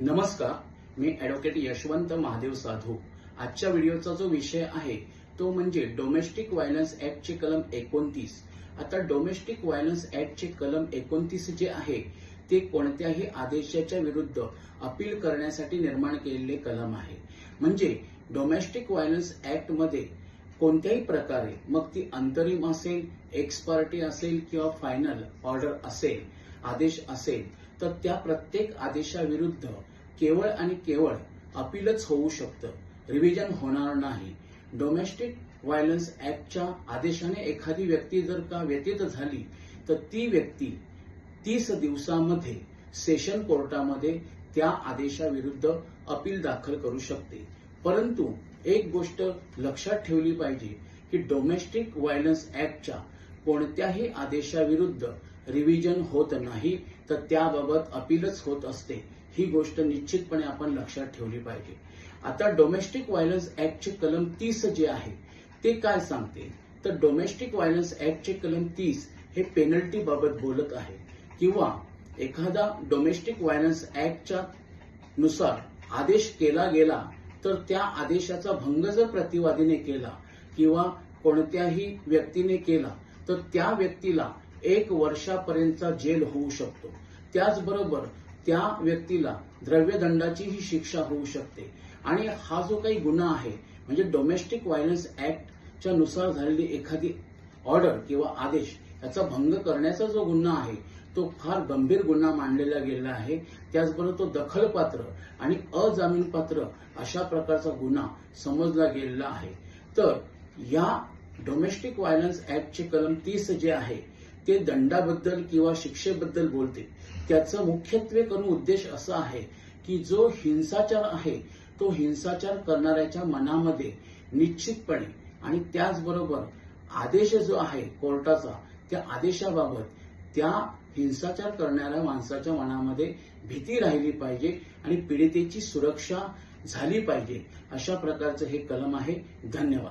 नमस्कार मी ॲडव्होकेट यशवंत महादेव साधू. आजच्या व्हिडिओचा जो विषय आहे तो म्हणजे डोमेस्टिक व्हायलन्स ऍक्टचे कलम एकोणतीस. आता डोमेस्टिक व्हायलन्स ऍक्टचे कलम एकोणतीस जे आहे ते कोणत्याही आदेशाच्या विरुद्ध अपील करण्यासाठी निर्माण केलेले कलम आहे. म्हणजे डोमेस्टिक व्हायलन्स ऍक्टमध्ये कोणत्याही प्रकारे मग ती अंतरिम असेल एक्सपार्टी असेल किंवा फायनल ऑर्डर असेल आदेश असेल तर त्या प्रत्येक आदेशाविरुद्ध केवळ आणि केवळ अपीलच होऊ शकतं. रिव्हिजन होणार नाही. डोमेस्टिक व्हायलन्स ऍक्टच्या आदेशाने एखादी व्यक्ती जर का व्यतीत झाली तर ती व्यक्ती तीस दिवसामध्ये सेशन कोर्टामध्ये त्या आदेशाविरुद्ध अपील दाखल करू शकते. परंतु एक गोष्ट लक्षात ठेवली पाहिजे की डोमेस्टिक व्हायलन्स ऍक्टच्या कोणत्याही आदेशाविरुद्ध रिव्हिजन होत नाही तर त्याबाबत अपीलच होत असते. ही गोष्ट निश्चितपणे आपण लक्षात ठेवली पाहिजे. आता डोमेस्टिक व्हायलन्स ऍक्टचे कलम तीस जे आहे ते काय सांगते? तर डोमेस्टिक व्हायलन्स ऍक्टचे कलम तीस हे पेनल्टी बाबत बोलत आहे. किंवा एखादा डोमेस्टिक व्हायलन्स ऍक्टच्या नुसार आदेश केला गेला तर त्या आदेशाचा भंग जर प्रतिवादीने केला किंवा कोणत्याही व्यक्तीने केला तर त्या व्यक्तीला एक वर्षापर्यंतचा जेल होऊ शकतो. त्याचबरोबर त्या व्यक्तीला द्रव्यदंडाचीही शिक्षा होऊ शकते. आणि हा जो काही गुन्हा आहे म्हणजे डोमेस्टिक व्हायलन्स ऍक्टच्या नुसार झालेली एखादी ऑर्डर किंवा आदेश याचा भंग करण्याचा जो गुन्हा आहे तो फार गंभीर गुन्हा मानलेला गेलेला आहे. त्याचबरोबर तो दखलपात्र आणि अजामीनपात्र अशा प्रकारचा गुन्हा समजला गेलेला आहे. तर या डोमेस्टिक व्हायलन्स ऍक्टचे कलम तीस जे आहे ते दंडाबद्दल किंवा शिक्षेबद्दल बोलते. त्याचं मुख्यत्वे करून उद्देश असा आहे की जो हिंसाचार आहे तो हिंसाचार करणाऱ्याच्या मनामध्ये निश्चितपणे आणि त्याचबरोबर आदेश जो आहे कोर्टाचा त्या आदेशाबाबत त्या हिंसाचार करणाऱ्या माणसाच्या मनामध्ये भीती राहिली पाहिजे आणि पीडितेची सुरक्षा झाली पाहिजे. अशा प्रकारचं हे कलम आहे. धन्यवाद.